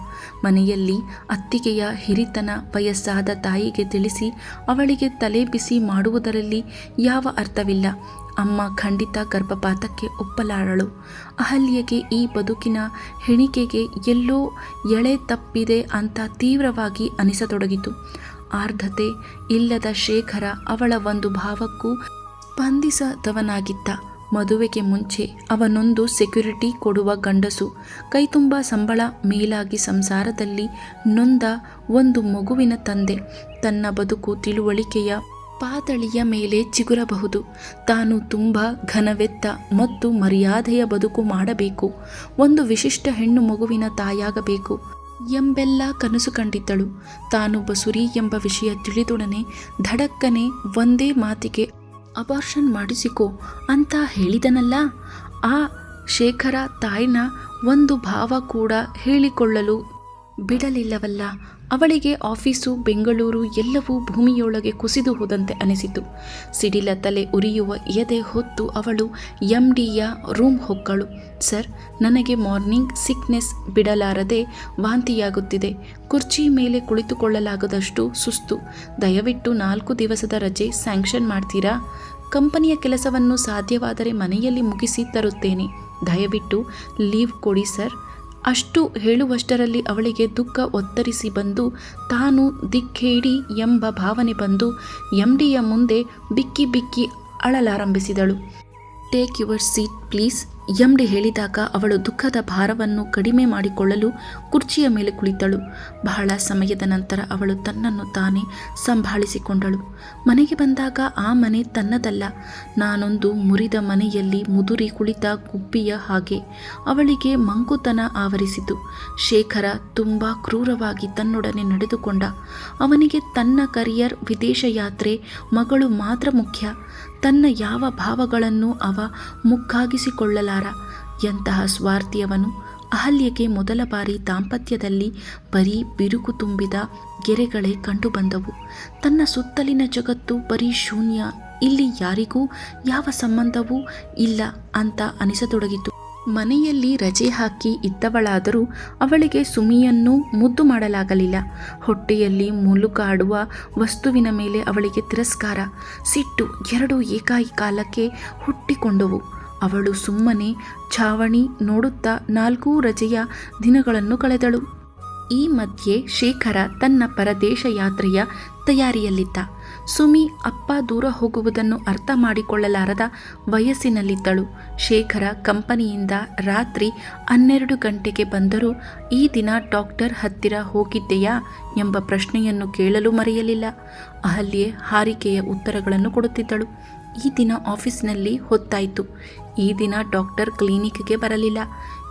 Speaker 1: ಮನೆಯಲ್ಲಿ ಅತ್ತಿಗೆಯ ಹಿರಿತನ ವಯಸ್ಸಾದ ತಾಯಿಗೆ ತಿಳಿಸಿ ಅವಳಿಗೆ ತಲೆ ಬಿಸಿ ಮಾಡುವುದರಲ್ಲಿ ಯಾವ ಅರ್ಥವಿಲ್ಲ. ಅಮ್ಮ ಖಂಡಿತ ಗರ್ಭಪಾತಕ್ಕೆ ಒಪ್ಪಲಾರಳು. ಅಹಲ್ಯಗೆ ಈ ಬದುಕಿನ ಹೆಣಿಕೆಗೆ ಎಲ್ಲೋ ಎಳೆ ತಪ್ಪಿದೆ ಅಂತ ತೀವ್ರವಾಗಿ ಅನಿಸತೊಡಗಿತು. ಆರ್ಧತೆ ಇಲ್ಲದ ಶೇಖರ ಅವಳ ಒಂದು ಭಾವಕ್ಕೂ ಸ್ಪಂದಿಸದವನಾಗಿದ್ದ ಮದುವೆಗೆ ಮುಂಚೆ ಅವನೊಂದು ಸೆಕ್ಯುರಿಟಿ ಕೊಡುವ ಗಂಡಸು. ಕೈತುಂಬ ಸಂಬಳ ಮೇಲಾಗಿ ಸಂಸಾರದಲ್ಲಿ ನೊಂದ ಒಂದು ಮಗುವಿನ ತಂದೆ. ತನ್ನ ಬದುಕು ತಿಳುವಳಿಕೆಯ ಪಾತಳಿಯ ಮೇಲೆ ಚಿಗುರಬಹುದು. ತಾನು ತುಂಬ ಘನವೆತ್ತ ಮತ್ತು ಮರ್ಯಾದೆಯ ಬದುಕು ಮಾಡಬೇಕು. ಒಂದು ವಿಶಿಷ್ಟ ಹೆಣ್ಣು ಮಗುವಿನ ತಾಯಾಗಬೇಕು ಎಂಬೆಲ್ಲ ಕನಸು ಕಂಡಿದ್ದಳು. ತಾನು ಬಸುರಿ ಎಂಬ ವಿಷಯ ತಿಳಿದೊಡನೆ ಧಡಕ್ಕನೆ ಒಂದೇ ಮಾತಿಗೆ ಅಬಾರ್ಷನ್ ಮಾಡಿಸಿಕೊ ಅಂತ ಹೇಳಿದನಲ್ಲ? ಆ ಶೇಖರ ತಾಯಿನ ಒಂದು ಭಾವ ಕೂಡ ಹೇಳಿಕೊಳ್ಳಲು ಬಿಡಲಿಲ್ಲವಲ್ಲ. ಅವಳಿಗೆ ಆಫೀಸು, ಬೆಂಗಳೂರು ಎಲ್ಲವೂ ಭೂಮಿಯೊಳಗೆ ಕುಸಿದು ಹೋದಂತೆ ಅನಿಸಿತು. ಸಿಡಿಲ ತಲೆ ಉರಿಯುವ ಎದೆ ಹೊತ್ತು ಅವಳು ಎಂ ಡಿಯ ರೂಮ್ ಹೊಕ್ಕಳು. ಸರ್, ನನಗೆ ಮಾರ್ನಿಂಗ್ ಸಿಕ್ನೆಸ್ ಬಿಡಲಾರದೆ ವಾಂತಿಯಾಗುತ್ತಿದೆ. ಕುರ್ಚಿ ಮೇಲೆ ಕುಳಿತುಕೊಳ್ಳಲಾಗದಷ್ಟು ಸುಸ್ತು. ದಯವಿಟ್ಟು ನಾಲ್ಕು ದಿವಸದ ರಜೆ ಸ್ಯಾಂಕ್ಷನ್ ಮಾಡ್ತೀರಾ? ಕಂಪನಿಯ ಕೆಲಸವನ್ನು ಸಾಧ್ಯವಾದರೆ ಮನೆಯಲ್ಲಿ ಮುಗಿಸಿ ತರುತ್ತೇನೆ. ದಯವಿಟ್ಟು ಲೀವ್ ಕೊಡಿ, ಸರ್. ಅಷ್ಟು ಹೇಳುವಷ್ಟರಲ್ಲಿ ಅವಳಿಗೆ ದುಃಖ ಒತ್ತರಿಸಿ ಬಂದು, ತಾನು ದಿಕ್ಕೇಡಿ ಎಂಬ ಭಾವನೆ ಬಂದು ಎಂ ಡಿಯ ಮುಂದೆ ಬಿಕ್ಕಿ ಬಿಕ್ಕಿ ಅಳಲಾರಂಭಿಸಿದಳು. Take your seat please M D ಹೇಳಿದಾಗ ಅವಳು ದುಃಖದ ಭಾರವನ್ನು ಕಡಿಮೆ ಮಾಡಿಕೊಳ್ಳಲು ಕುರ್ಚಿಯ ಮೇಲೆ ಕುಳಿತಳು. ಬಹಳ ಸಮಯದ ನಂತರ ಅವಳು ತನ್ನನ್ನು ತಾನೇ ಸಂಭಾಳಿಸಿಕೊಂಡಳು. ಮನೆಗೆ ಬಂದಾಗ ಆ ಮನೆ ತನ್ನದಲ್ಲ. ನಾನೊಂದು ಮುರಿದ ಮನೆಯಲ್ಲಿ ಮುದುರಿ ಕುಳಿತ ಗುಬ್ಬಿಯ ಹಾಗೆ ಅವಳಿಗೆ ಮಂಕುತನ ಆವರಿಸಿತು. ಶೇಖರ ತುಂಬ ಕ್ರೂರವಾಗಿ ತನ್ನೊಡನೆ ನಡೆದುಕೊಂಡ. ಅವನಿಗೆ ತನ್ನ ಕರಿಯರ್ ವಿದೇಶ ಯಾತ್ರೆ ಮಗಳು ಮಾತ್ರ ಮುಖ್ಯ. ತನ್ನ ಯಾವ ಭಾವಗಳನ್ನು ಅವ ಮುಕ್ಕಾಗಿಸಿಕೊಳ್ಳಲಾರ? ಎಂತಹ ಸ್ವಾರ್ಥಿಯವನು? ಅಹಲ್ಯೆಗೆ ಮೊದಲ ಬಾರಿ ದಾಂಪತ್ಯದಲ್ಲಿ ಬರೀ ಬಿರುಕು ತುಂಬಿದ ಗೆರೆಗಳೇ ಕಂಡುಬಂದವು. ತನ್ನ ಸುತ್ತಲಿನ ಜಗತ್ತು ಬರೀ ಶೂನ್ಯ, ಇಲ್ಲಿ ಯಾರಿಗೂ ಯಾವ ಸಂಬಂಧವೂ ಇಲ್ಲ ಅಂತ ಅನಿಸತೊಡಗಿತು. ಮನೆಯಲ್ಲಿ ರಜೆ ಹಾಕಿ ಇದ್ದವಳಾದರೂ ಅವಳಿಗೆ ಸುಮಿಯನ್ನು ಮುದ್ದು ಮಾಡಲಾಗಲಿಲ್ಲ. ಹೊಟ್ಟೆಯಲ್ಲಿ ಮುಲುಕಾಡುವ ವಸ್ತುವಿನ ಮೇಲೆ ಅವಳಿಗೆ ತಿರಸ್ಕಾರ. ಸಿಟ್ಟು ಎರಡು ಏಕಾಯಿ ಕಾಲಕ್ಕೆ ಹುಟ್ಟಿಕೊಂಡವು. ಅವಳು ಸುಮ್ಮನೆ ಛಾವಣಿ ನೋಡುತ್ತಾ ನಾಲ್ಕೂ ರಜೆಯ ದಿನಗಳನ್ನು ಕಳೆದಳು. ಈ ಮಧ್ಯೆ ಶೇಖರ ತನ್ನ ಪರದೇಶ ಯಾತ್ರೆಯ ತಯಾರಿಯಲ್ಲಿದ್ದ. ಸುಮಿ ಅಪ್ಪ ದೂರ ಹೋಗುವುದನ್ನು ಅರ್ಥ ಮಾಡಿಕೊಳ್ಳಲಾರದ ವಯಸ್ಸಿನಲ್ಲಿದ್ದಳು. ಶೇಖರ ಕಂಪನಿಯಿಂದ ರಾತ್ರಿ ಹನ್ನೆರಡು ಗಂಟೆಗೆ ಬಂದರೂ, ಈ ದಿನ ಡಾಕ್ಟರ್ ಹತ್ತಿರ ಹೋಗಿದ್ದೆಯಾ ಎಂಬ ಪ್ರಶ್ನೆಯನ್ನು ಕೇಳಲು ಮರೆಯಲಿಲ್ಲ. ಅಹಲ್ಯೆ ಹಾರಿಕೆಯ ಉತ್ತರಗಳನ್ನು ಕೊಡುತ್ತಿದ್ದಳು. ಈ ದಿನ ಆಫೀಸ್ನಲ್ಲಿ ಹೊತ್ತಾಯಿತು. ಈ ದಿನ ಡಾಕ್ಟರ್ ಕ್ಲಿನಿಕ್ಗೆ ಬರಲಿಲ್ಲ.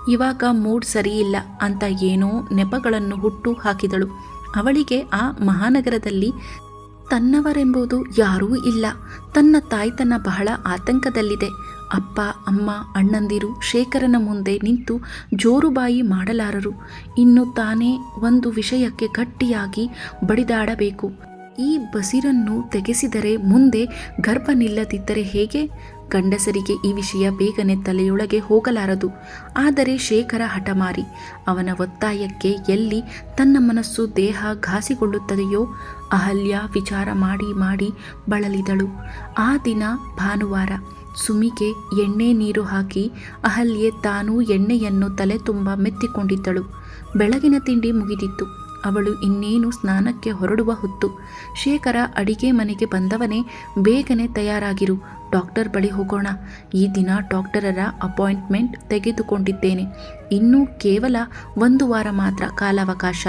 Speaker 1: ಇವಾಗ ಮೂಡ್ ಸರಿಯಿಲ್ಲ ಅಂತ ಏನೋ ನೆಪಗಳನ್ನು ಹುಟ್ಟು ಹಾಕಿದಳು. ಅವಳಿಗೆ ಆ ಮಹಾನಗರದಲ್ಲಿ ತನ್ನವರೆಂಬುದು ಯಾರೂ ಇಲ್ಲ. ತನ್ನ ತಾಯ್ತನ ಬಹಳ ಆತಂಕದಲ್ಲಿದೆ. ಅಪ್ಪ, ಅಮ್ಮ, ಅಣ್ಣಂದಿರು, ಶೇಖರನ ಮುಂದೆ ನಿಂತು ಜೋರುಬಾಯಿ ಮಾಡಲಾರರು. ಇನ್ನು ತಾನೇ ಒಂದು ವಿಷಯಕ್ಕೆ ಗಟ್ಟಿಯಾಗಿ ಬಡಿದಾಡಬೇಕು. ಈ ಬಸಿರನ್ನು ತೆಗೆಸಿದರೆ ಮುಂದೆ ಗರ್ಭ ನಿಲ್ಲದಿದ್ದರೆ ಹೇಗೆ? ಗಂಡಸರಿಗೆ ಈ ವಿಷಯ ಬೇಗನೆ ತಲೆಯೊಳಗೆ ಹೋಗಲಾರದು. ಆದರೆ ಶೇಖರ ಹಠಮಾರಿ, ಅವನ ಒತ್ತಾಯಕ್ಕೆ ಎಲ್ಲಿ ತನ್ನ ಮನಸ್ಸು ದೇಹ ಘಾಸಿಗೊಳ್ಳುತ್ತದೆಯೋ ಅಹಲ್ಯ ವಿಚಾರ ಮಾಡಿ ಮಾಡಿ ಬಳಲಿದಳು. ಆ ದಿನ ಭಾನುವಾರ ಸುಮಿಗೆ ಎಣ್ಣೆ ನೀರು ಹಾಕಿ ಅಹಲ್ಯೆ ತಾನೂ ಎಣ್ಣೆಯನ್ನು ತಲೆ ತುಂಬ ಮೆತ್ತಿಕೊಂಡಿದ್ದಳು. ಬೆಳಗಿನ ತಿಂಡಿ ಮುಗಿದಿತ್ತು. ಅವಳು ಇನ್ನೇನು ಸ್ನಾನಕ್ಕೆ ಹೊರಡುವ ಹೊತ್ತು. ಶೇಖರ ಅಡಿಗೆ ಮನೆಗೆ ಬಂದವನೇ ಬೇಗನೆ ತಯಾರಾಗಿರು. ಡಾಕ್ಟರ್ ಬಳಿ ಹೋಗೋಣ. ಈ ದಿನ ಡಾಕ್ಟರರ ಅಪಾಯಿಂಟ್ಮೆಂಟ್ ತೆಗೆದುಕೊಂಡಿದ್ದೇನೆ. ಇನ್ನೂ ಕೇವಲ ಒಂದು ವಾರ ಮಾತ್ರ ಕಾಲಾವಕಾಶ.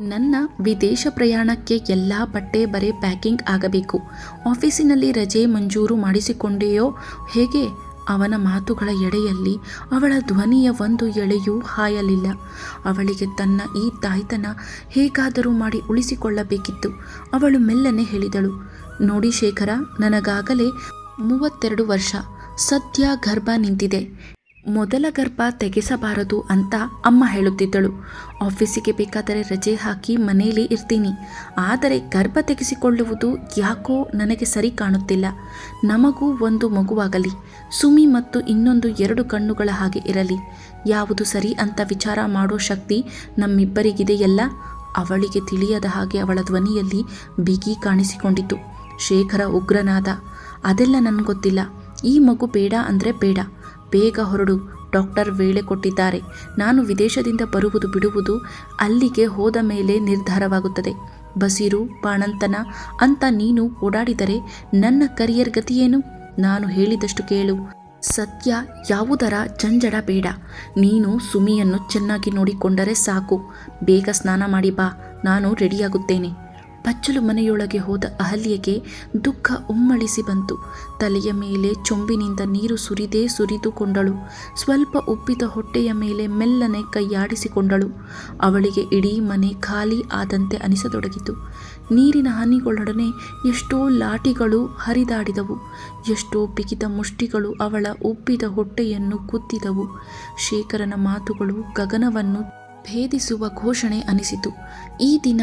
Speaker 1: ನನ್ನ ವಿದೇಶ ಪ್ರಯಾಣಕ್ಕೆ ಎಲ್ಲ ಬಟ್ಟೆ ಬರೆ ಪ್ಯಾಕಿಂಗ್ ಆಗಬೇಕು. ಆಫೀಸಿನಲ್ಲಿ ರಜೆ ಮಂಜೂರು ಮಾಡಿಸಿಕೊಂಡೆಯೋ ಹೇಗೆ? ಅವನ ಮಾತುಗಳ ಎಡೆಯಲ್ಲಿ ಅವಳ ಧ್ವನಿಯ ಒಂದು ಎಳೆಯೂ ಹಾಯಲಿಲ್ಲ. ಅವಳಿಗೆ ತನ್ನ ಈ ತಾಯ್ತನ ಹೇಗಾದರೂ ಮಾಡಿ ಉಳಿಸಿಕೊಳ್ಳಬೇಕಿತ್ತು. ಅವಳು ಮೆಲ್ಲನೆ ಹೇಳಿದಳು, ನೋಡಿ ಶೇಖರ, ನನಗಾಗಲೇ ಮೂವತ್ತೆರಡು ವರ್ಷ. ಸದ್ಯ ಗರ್ಭ ನಿಂತಿದೆ. ಮೊದಲ ಗರ್ಭ ತೆಗೆಸಬಾರದು ಅಂತ ಅಮ್ಮ ಹೇಳುತ್ತಿದ್ದಳು. ಆಫೀಸಿಗೆ ಬೇಕಾದರೆ ರಜೆ ಹಾಕಿ ಮನೆಯಲ್ಲಿ ಇರ್ತೀನಿ. ಆದರೆ ಗರ್ಭ ತೆಗೆಸಿಕೊಳ್ಳುವುದು ಯಾಕೋ ನನಗೆ ಸರಿ ಕಾಣುತ್ತಿಲ್ಲ. ನಮಗೂ ಒಂದು ಮಗುವಾಗಲಿ. ಸುಮಿ ಮತ್ತು ಇನ್ನೊಂದು ಎರಡು ಕಣ್ಣುಗಳ ಹಾಗೆ ಇರಲಿ. ಯಾವುದು ಸರಿ ಅಂತ ವಿಚಾರ ಮಾಡೋ ಶಕ್ತಿ ನಮ್ಮಿಬ್ಬರಿಗಿದೆಯಲ್ಲ. ಅವಳಿಗೆ ತಿಳಿಯದ ಹಾಗೆ ಅವಳ ಧ್ವನಿಯಲ್ಲಿ ಬಿಗಿ ಕಾಣಿಸಿಕೊಂಡಿತು. ಶೇಖರ ಉಗ್ರನಾದ ಅದೆಲ್ಲ ನನಗೆ ಗೊತ್ತಿಲ್ಲ. ಈ ಮಗು ಬೇಡ ಅಂದರೆ ಬೇಡ. ಬೇಗ ಹೊರಡು. ಡಾಕ್ಟರ್ ವೇಳೆ ಕೊಟ್ಟಿದ್ದಾರೆ. ನಾನು ವಿದೇಶದಿಂದ ಬರುವುದು ಬಿಡುವುದು ಅಲ್ಲಿಗೆ ಹೋದ ಮೇಲೆ ನಿರ್ಧಾರವಾಗುತ್ತದೆ. ಬಸಿರು, ಬಾಣಂತನ, ಅಂತ ನೀನು ಓಡಾಡಿದರೆ ನನ್ನ ಕರಿಯರ್ ಗತಿಯೇನು ನಾನು ಹೇಳಿದಷ್ಟು ಕೇಳು. ಸತ್ಯ ಯಾವುದರ ಜಂಜಡ ಬೇಡ. ನೀನು ಸುಮಿಯನ್ನು ಚೆನ್ನಾಗಿ ನೋಡಿಕೊಂಡರೆ ಸಾಕು. ಬೇಗ ಸ್ನಾನ ಮಾಡಿ ಬಾ. ನಾನು ರೆಡಿಯಾಗುತ್ತೇನೆ ಬಚ್ಚಲು ಮನೆಯೊಳಗೆ ಹೋದ ಅಹಲ್ಯೆಗೆ ದುಃಖ ಉಮ್ಮಳಿಸಿ ಬಂತು. ತಲೆಯ ಮೇಲೆ ಚೊಂಬಿನಿಂದ ನೀರು ಸುರಿದೇ ಸುರಿದುಕೊಂಡಳು ಸ್ವಲ್ಪ ಉಪ್ಪಿದ ಹೊಟ್ಟೆಯ ಮೇಲೆ ಮೆಲ್ಲನೆ ಕೈಯಾಡಿಸಿಕೊಂಡಳು. ಅವಳಿಗೆ ಇಡೀ ಮನೆ ಖಾಲಿ ಆದಂತೆ ಅನಿಸತೊಡಗಿತು. ನೀರಿನ ಹನಿಗಳೊಡನೆ ಎಷ್ಟೋ ಲಾಟಿಗಳು ಹರಿದಾಡಿದವು. ಎಷ್ಟೋ ಬಿಗಿದ ಮುಷ್ಟಿಗಳು ಅವಳ ಉಪ್ಪಿದ ಹೊಟ್ಟೆಯನ್ನು ಕುತ್ತಿದವು ಶೇಖರನ ಮಾತುಗಳು ಗಗನವನ್ನು ಭೇದಿಸುವ ಘೋಷಣೆ ಅನಿಸಿತು. ಈ ದಿನ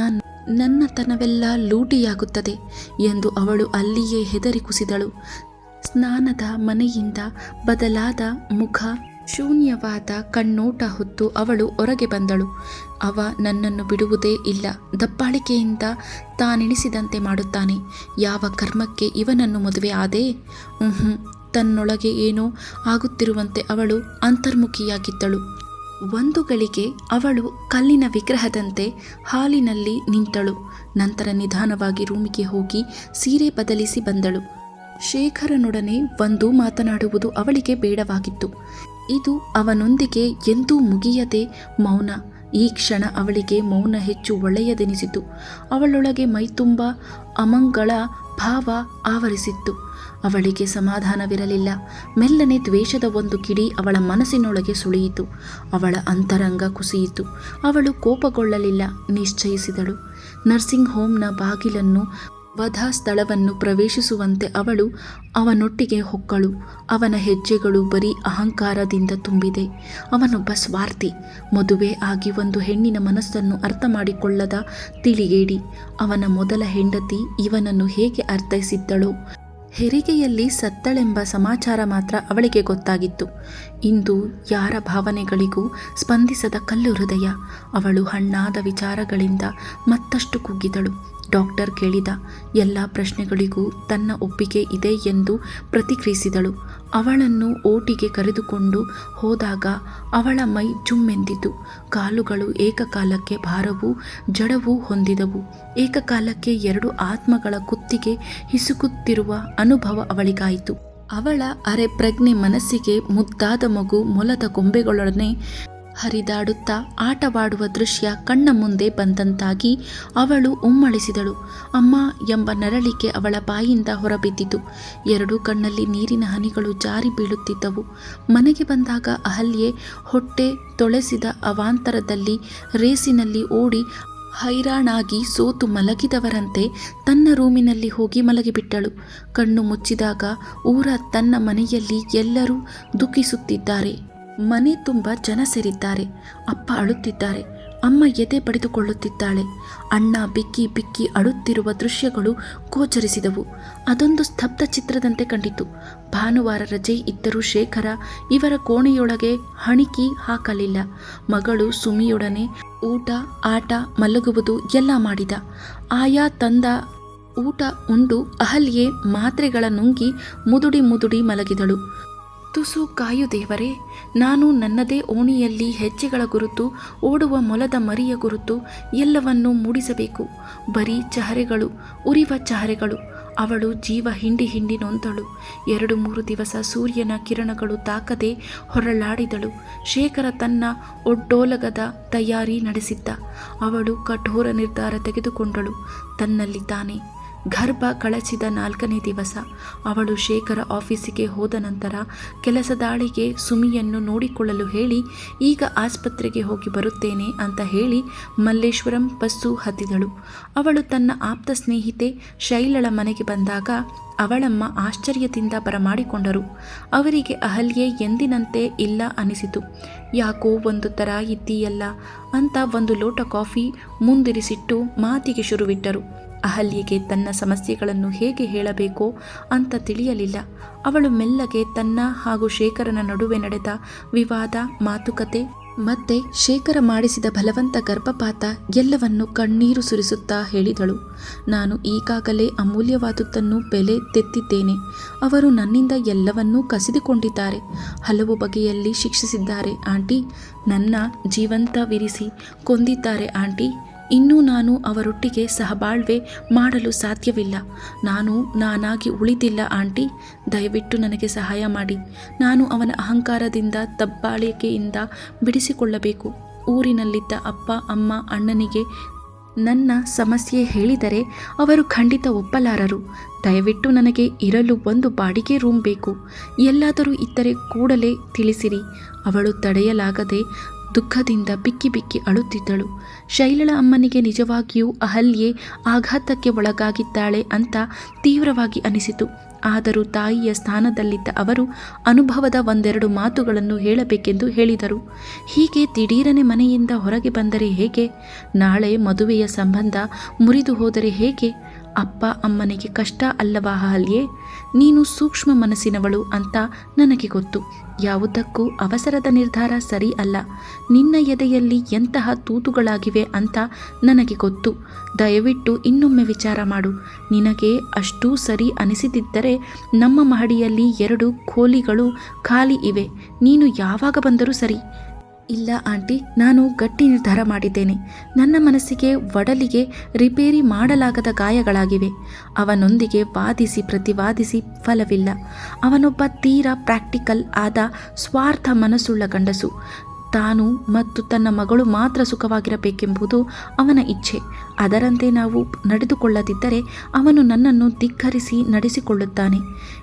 Speaker 1: ನನ್ನತನವೆಲ್ಲ ಲೂಟಿಯಾಗುತ್ತದೆ ಎಂದು ಅವಳು ಅಲ್ಲಿಯೇ ಹೆದರಿ ಕುಸಿದಳು. ಸ್ನಾನದ ಮನೆಯಿಂದ ಬದಲಾದ ಮುಖ ಶೂನ್ಯವಾದ ಕಣ್ಣೋಟ ಹೊತ್ತು ಅವಳು ಹೊರಗೆ ಬಂದಳು. ಅವ ನನ್ನನ್ನು ಬಿಡುವುದೇ ಇಲ್ಲ ದಪ್ಪಾಳಿಕೆಯಿಂದ ತಾನೆಣಿಸಿದಂತೆ ಮಾಡುತ್ತಾನೆ. ಯಾವ ಕರ್ಮಕ್ಕೆ ಇವನನ್ನು ಮದುವೆ ಆದೇ? ಹ್ಞೂ ತನ್ನೊಳಗೆ ಏನೋ ಆಗುತ್ತಿರುವಂತೆ ಅವಳು ಅಂತರ್ಮುಖಿಯಾಗಿದ್ದಳು. ಒಂದು ಗಳಿಗೆ ಅವಳು ಕಲ್ಲಿನ ವಿಗ್ರಹದಂತೆ ಹಾಲಿನಲ್ಲಿ ನಿಂತಳು. ನಂತರ ನಿಧಾನವಾಗಿ ರೂಮಿಗೆ ಹೋಗಿ ಸೀರೆ ಬದಲಿಸಿ ಬಂದಳು. ಶೇಖರನೊಡನೆ ಒಂದು ಮಾತನಾಡುವುದು ಅವಳಿಗೆ ಬೇಡವಾಗಿತ್ತು. ಇದು ಅವನೊಂದಿಗೆ ಎಂದೂ ಮುಗಿಯದೆ ಮೌನ. ಈ ಕ್ಷಣ ಅವಳಿಗೆ ಮೌನ ಹೆಚ್ಚು ಒಳ್ಳೆಯದೆನಿಸಿತು. ಅವಳೊಳಗೆ ಮೈತುಂಬ, ಅಮಂಗಳ ಭಾವ ಆವರಿಸಿತ್ತು. ಅವಳಿಗೆ ಸಮಾಧಾನವಿರಲಿಲ್ಲ. ಮೆಲ್ಲನೆ ದ್ವೇಷದ ಒಂದು ಕಿಡಿ ಅವಳ ಮನಸ್ಸಿನೊಳಗೆ ಸುಳಿಯಿತು. ಅವಳ ಅಂತರಂಗ ಕುಸಿಯಿತು. ಅವಳು ಕೋಪಗೊಳ್ಳಲಿಲ್ಲ, ನಿಶ್ಚಯಿಸಿದಳು. ನರ್ಸಿಂಗ್ ಹೋಮ್ನ ಬಾಗಿಲನ್ನು ವಧಾ ಸ್ಥಳವನ್ನು ಪ್ರವೇಶಿಸುವಂತೆ ಅವಳು ಅವನೊಟ್ಟಿಗೆ ಹೊಕ್ಕಳು. ಅವನ ಹೆಜ್ಜೆಗಳು ಬರೀ ಅಹಂಕಾರದಿಂದ ತುಂಬಿದೆ. ಅವನೊಬ್ಬ ಸ್ವಾರ್ಥಿ. ಮದುವೆ ಆಗಿ ಒಂದು ಹೆಣ್ಣಿನ ಮನಸ್ಸನ್ನು ಅರ್ಥ ಮಾಡಿಕೊಳ್ಳದ ತಿಳಿಗೇಡಿ. ಅವನ ಮೊದಲ ಹೆಂಡತಿ ಇವನನ್ನು ಹೇಗೆ ಅರ್ಥೈಸಿದ್ದಳೋ? ಹೆರಿಗೆಯಲ್ಲಿ ಸತ್ತಳೆಂಬ ಸಮಾಚಾರ ಮಾತ್ರ ಅವಳಿಗೆ ಗೊತ್ತಾಗಿತ್ತು. ಇಂದು ಯಾರ ಭಾವನೆಗಳಿಗೂ ಸ್ಪಂದಿಸದ ಕಲ್ಲು ಹೃದಯ ಅವಳು ಹಣ್ಣಾದ ವಿಚಾರಗಳಿಂದ ಮತ್ತಷ್ಟು ಕುಗ್ಗಿದಳು. ಡಾಕ್ಟರ್ ಕೇಳಿದ ಎಲ್ಲ ಪ್ರಶ್ನೆಗಳಿಗೂ ತನ್ನ ಒಪ್ಪಿಗೆ ಇದೆ ಎಂದು ಪ್ರತಿಕ್ರಿಯಿಸಿದಳು. ಅವಳನ್ನು ಓಟಿಗೆ ಕರೆದುಕೊಂಡು ಹೋದಾಗ ಅವಳ ಮೈ ಜುಮ್ಮೆಂದಿತು. ಕಾಲುಗಳು ಏಕಕಾಲಕ್ಕೆ ಭಾರವೂ ಜಡವೂ ಹೊಂದಿದವು. ಏಕಕಾಲಕ್ಕೆ ಎರಡು ಆತ್ಮಗಳ ಕುತ್ತಿಗೆ ಹಿಸುಕುತ್ತಿರುವ ಅನುಭವ ಅವಳಿಗಾಯಿತು. ಅವಳ ಅರೆ ಪ್ರಜ್ಞೆ ಮನಸ್ಸಿಗೆ ಮುದ್ದಾದ ಮಗು ಮೊಲದ ಗೊಂಬೆಗಳೊಡನೆ ಹರಿದಾಡುತ್ತಾ ಆಟವಾಡುವ ದೃಶ್ಯ ಕಣ್ಣ ಮುಂದೆ ಬಂದಂತಾಗಿ ಅವಳು ಉಮ್ಮಳಿಸಿದಳು. ಅಮ್ಮ ಎಂಬ ನರಳಿಕೆ ಅವಳ ಬಾಯಿಂದ ಹೊರಬಿದ್ದಿತು. ಎರಡು ಕಣ್ಣಲ್ಲಿ ನೀರಿನ ಹನಿಗಳು ಜಾರಿ ಬೀಳುತ್ತಿದ್ದವು. ಮನೆಗೆ ಬಂದಾಗ ಅಹಲ್ಯೆ ಹೊಟ್ಟೆ ತೊಳೆಸಿದ ಅವಾಂತರದಲ್ಲಿ ರೇಸಿನಲ್ಲಿ ಓಡಿ ಹೈರಾಣಾಗಿ ಸೋತು ಮಲಗಿದವರಂತೆ ತನ್ನ ರೂಮಿನಲ್ಲಿ ಹೋಗಿ ಮಲಗಿಬಿಟ್ಟಳು. ಕಣ್ಣು ಮುಚ್ಚಿದಾಗ ಊರ ತನ್ನ ಮನೆಯಲ್ಲಿ ಎಲ್ಲರೂ ದುಃಖಿಸುತ್ತಿದ್ದಾರೆ. ಮನೆ ತುಂಬ ಜನ ಸೇರಿದ್ದಾರೆ. ಅಪ್ಪ ಅಳುತ್ತಿದ್ದಾರೆ. ಅಮ್ಮ ಎದೆ ಪಡೆದುಕೊಳ್ಳುತ್ತಿದ್ದಾಳೆ ಅಣ್ಣ ಬಿಕ್ಕಿ ಬಿಕ್ಕಿ ಅಳುತ್ತಿರುವ ದೃಶ್ಯಗಳು ಗೋಚರಿಸಿದವು. ಅದೊಂದು ಸ್ತಬ್ಧ ಚಿತ್ರದಂತೆ ಕಂಡಿತು. ಭಾನುವಾರ ರಜೆ ಇದ್ದರೂ ಶೇಖರ ಇವರ ಕೋಣೆಯೊಳಗೆ ಹಣಿಕಿ ಹಾಕಲಿಲ್ಲ. ಮಗಳು ಸುಮಿಯೊಡನೆ ಊಟ, ಆಟ, ಮಲಗುವುದು ಎಲ್ಲ ಮಾಡಿದ. ಆಯಾ ತಂದ ಊಟ ಉಂಡು ಅಹಲ್ಯೆ ಮಾತ್ರೆಗಳ ನುಂಗಿ ಮುದುಡಿ ಮುದುಡಿ ಮಲಗಿದಳು. ತುಸು ಕಾಯು ದೇವರೇ, ನಾನು ನನ್ನದೇ ಓಣಿಯಲ್ಲಿ ಹೆಜ್ಜೆಗಳ ಗುರುತು, ಓಡುವ ಮೊಲದ ಮರಿಯ ಗುರುತು, ಎಲ್ಲವನ್ನೂ ಮೂಡಿಸಬೇಕು. ಬರೀ ಚಹರೆಗಳು, ಉರಿವ ಚಹರೆಗಳು, ಅವಳು ಜೀವ ಹಿಂಡಿ ಹಿಂಡಿ ನೊಂದಳು. ಎರಡು ಮೂರು ದಿವಸ ಸೂರ್ಯನ ಕಿರಣಗಳು ತಾಕದೆ ಹೊರಳಾಡಿದಳು. ಶೇಖರ ತನ್ನ ಒಡ್ಡೋಲಗದ ತಯಾರಿ ನಡೆಸಿದ್ದ. ಅವಳು ಕಠೋರ ನಿರ್ಧಾರ ತೆಗೆದುಕೊಂಡಳು. ತನ್ನಲ್ಲಿ ತಾನೇ ಗರ್ಭ ಕಳಚಿದ ನಾಲ್ಕನೇ ದಿವಸ ಅವಳು ಶೇಖರ ಆಫೀಸಿಗೆ ಹೋದ ನಂತರ ಕೆಲಸದಾಳಿಗೆ ಸುಮಿಯನ್ನು ನೋಡಿಕೊಳ್ಳಲು ಹೇಳಿ, ಈಗ ಆಸ್ಪತ್ರೆಗೆ ಹೋಗಿ ಬರುತ್ತೇನೆ ಅಂತ ಹೇಳಿ ಮಲ್ಲೇಶ್ವರಂ ಬಸ್ಸು ಹತ್ತಿದಳು. ಅವಳು ತನ್ನ ಆಪ್ತ ಸ್ನೇಹಿತೆ ಶೈಲಳ ಮನೆಗೆ ಬಂದಾಗ ಅವಳಮ್ಮ ಆಶ್ಚರ್ಯದಿಂದ ಬರಮಾಡಿಕೊಂಡರು. ಅವರಿಗೆ ಅಹಲ್ಯೆ ಎಂದಿನಂತೆ ಇಲ್ಲ ಅನಿಸಿತು. ಯಾಕೋ ಒಂದು ಥರ ಇದ್ದೀಯಲ್ಲ ಅಂತ ಒಂದು ಲೋಟ ಕಾಫಿ ಮುಂದಿರಿಸಿಟ್ಟು ಮಾತಿಗೆ ಶುರುವಿಟ್ಟರು. ಅಹಲ್ಯೆಗೆ ತನ್ನ ಸಮಸ್ಯೆಗಳನ್ನು ಹೇಗೆ ಹೇಳಬೇಕೋ ಅಂತ ತಿಳಿಯಲಿಲ್ಲ. ಅವಳು ಮೆಲ್ಲಗೆ ತನ್ನ ಹಾಗೂ ಶೇಖರನ ನಡುವೆ ನಡೆದ ವಿವಾದ, ಮಾತುಕತೆ ಮತ್ತೆ ಶೇಖರ ಮಾಡಿಸಿದ ಬಲವಂತ ಗರ್ಭಪಾತ ಎಲ್ಲವನ್ನು ಕಣ್ಣೀರು ಸುರಿಸುತ್ತಾ ಹೇಳಿದಳು. ನಾನು ಈಗಾಗಲೇ ಅಮೂಲ್ಯವಾದುದನ್ನು ಬೆಲೆ ತೆತ್ತಿದ್ದೇನೆ. ಅವರು ನನ್ನಿಂದ ಎಲ್ಲವನ್ನೂ ಕಸಿದುಕೊಂಡಿದ್ದಾರೆ. ಹಲವು ಬಗೆಯಲ್ಲಿ ಶಿಕ್ಷಿಸಿದ್ದಾರೆ, ಆಂಟಿ. ನನ್ನ ಜೀವಂತವಿರಿಸಿ ಕೊಂದಿದ್ದಾರೆ, ಆಂಟಿ. ಇನ್ನೂ ನಾನು ಅವರೊಟ್ಟಿಗೆ ಸಹಬಾಳ್ವೆ ಮಾಡಲು ಸಾಧ್ಯವಿಲ್ಲ. ನಾನು ನಾನಾಗಿ ಉಳಿದಿಲ್ಲ ಆಂಟಿ. ದಯವಿಟ್ಟು ನನಗೆ ಸಹಾಯ ಮಾಡಿ. ನಾನು ಅವನ ಅಹಂಕಾರದಿಂದ ತಬ್ಬಾಳಿಕೆಯಿಂದ ಬಿಡಿಸಿಕೊಳ್ಳಬೇಕು. ಊರಿನಲ್ಲಿದ್ದ ಅಪ್ಪ, ಅಮ್ಮ, ಅಣ್ಣನಿಗೆ ನನ್ನ ಸಮಸ್ಯೆ ಹೇಳಿದರೆ ಅವರು ಖಂಡಿತ ಒಪ್ಪಲಾರರು. ದಯವಿಟ್ಟು ನನಗೆ ಇರಲು ಒಂದು ಬಾಡಿಗೆ ರೂಮ್ ಬೇಕು. ಎಲ್ಲಾದರೂ ಇದ್ದರೆ ಕೂಡಲೇ ತಿಳಿಸಿರಿ. ಅವಳು ತಡೆಯಲಾಗದೆ ದುಃಖದಿಂದ ಬಿಕ್ಕಿ ಬಿಕ್ಕಿ ಅಳುತ್ತಿದ್ದಳು. ಶೈಲಳ ಅಮ್ಮನಿಗೆ ನಿಜವಾಗಿಯೂ ಅಹಲ್ಯೆ ಆಘಾತಕ್ಕೆ ಒಳಗಾಗಿದ್ದಾಳೆ ಅಂತ ತೀವ್ರವಾಗಿ ಅನಿಸಿತು. ಆದರೂ ತಾಯಿಯ ಸ್ಥಾನದಲ್ಲಿದ್ದ ಅವರು ಅನುಭವದ ಒಂದೆರಡು ಮಾತುಗಳನ್ನು ಹೇಳಬೇಕೆಂದು ಹೇಳಿದರು. ಹೀಗೆ ದಿಢೀರನೆ ಮನೆಯಿಂದ ಹೊರಗೆ ಬಂದರೆ ಹೇಗೆ? ನಾಳೆ ಮದುವೆಯ ಸಂಬಂಧ ಮುರಿದು ಹೋದರೆ ಹೇಗೆ? ಅಪ್ಪ ಅಮ್ಮನಿಗೆ ಕಷ್ಟ ಅಲ್ಲವಾ ಹಲ್ಯೇ ನೀನು ಸೂಕ್ಷ್ಮ ಮನಸ್ಸಿನವಳು ಅಂತ ನನಗೆ ಗೊತ್ತು. ಯಾವುದಕ್ಕೂ ಅವಸರದ ನಿರ್ಧಾರ ಸರಿ ಅಲ್ಲ. ನಿನ್ನ ಎದೆಯಲ್ಲಿ ಎಂತಹ ತೂತುಗಳಾಗಿವೆ ಅಂತ ನನಗೆ ಗೊತ್ತು. ದಯವಿಟ್ಟು ಇನ್ನೊಮ್ಮೆ ವಿಚಾರ ಮಾಡು. ನಿನಗೆ ಅಷ್ಟೂ ಸರಿ ಅನಿಸಿದಿದ್ದರೆ ನಮ್ಮ ಮಹಡಿಯಲ್ಲಿ ಎರಡು ಖೋಲಿಗಳು ಖಾಲಿ ಇವೆ. ನೀನು ಯಾವಾಗ ಬಂದರೂ ಸರಿ. ಇಲ್ಲ, ಆಂಟಿ. ನಾನು ಗಟ್ಟಿ ನಿರ್ಧಾರ ಮಾಡಿದ್ದೇನೆ. ನನ್ನ ಮನಸ್ಸಿಗೆ ಒಡಲಿಗೆ ರಿಪೇರಿ ಮಾಡಲಾಗದ ಗಾಯಗಳಾಗಿವೆ. ಅವನೊಂದಿಗೆ ವಾದಿಸಿ ಪ್ರತಿವಾದಿಸಿ ಫಲವಿಲ್ಲ. ಅವನೊಬ್ಬ ತೀರಾ ಪ್ರಾಕ್ಟಿಕಲ್ ಆದ ಸ್ವಾರ್ಥ ಮನಸ್ಸುಳ್ಳ ಗಂಡಸು. ತಾನು ಮತ್ತು ತನ್ನ ಮಗಳು ಮಾತ್ರ ಸುಖವಾಗಿರಬೇಕೆಂಬುದು ಅವನ ಇಚ್ಛೆ. ಅದರಂತೆ ನಾವು ನಡೆದುಕೊಳ್ಳದಿದ್ದರೆ ಅವನು ನನ್ನನ್ನು ಧಿಕ್ಕರಿಸಿ ನಡೆಸಿಕೊಳ್ಳುತ್ತಾನೆ.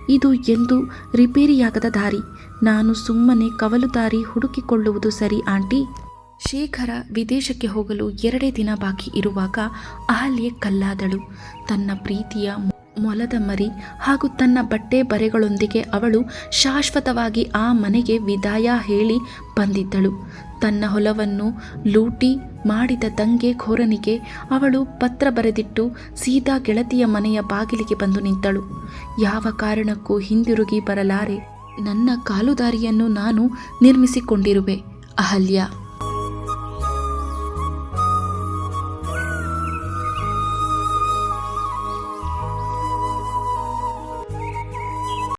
Speaker 1: ಇದು ಎಂದು ರಿಪೇರಿಯಾಗದ ದಾರಿ. ನಾನು ಸುಮ್ಮನೆ ಕವಲು ದಾರಿ ಹುಡುಕಿಕೊಳ್ಳುವುದು ಸರಿ, ಆಂಟಿ. ಶೇಖರ ವಿದೇಶಕ್ಕೆ ಹೋಗಲು ಎರಡೇ ದಿನ ಬಾಕಿ ಇರುವಾಗ ಅಹಲ್ಯೆ ಕಲ್ಲಾದಳು. ತನ್ನ ಪ್ರೀತಿಯ ಮೊಲದ ಮರಿ ಹಾಗೂ ತನ್ನ ಬಟ್ಟೆ ಬರೆಗಳೊಂದಿಗೆ ಅವಳು ಶಾಶ್ವತವಾಗಿ ಆ ಮನೆಗೆ ವಿದಾಯ ಹೇಳಿ ಬಂದಿದ್ದಳು. ತನ್ನ ಹೊಲವನ್ನು ಲೂಟಿ ಮಾಡಿದ ದಂಗೆ ಖೋರನಿಗೆ ಅವಳು ಪತ್ರ ಬರೆದಿಟ್ಟು ಸೀದಾ ಗೆಳತಿಯ ಮನೆಯ ಬಾಗಿಲಿಗೆ ಬಂದು ನಿಂತಳು. ಯಾವ ಕಾರಣಕ್ಕೂ ಹಿಂದಿರುಗಿ ಬರಲಾರೆ. ನನ್ನ ಕಾಲುದಾರಿಯನ್ನು ನಾನು ನಿರ್ಮಿಸಿಕೊಂಡಿರುವೆ. ಅಹಲ್ಯ.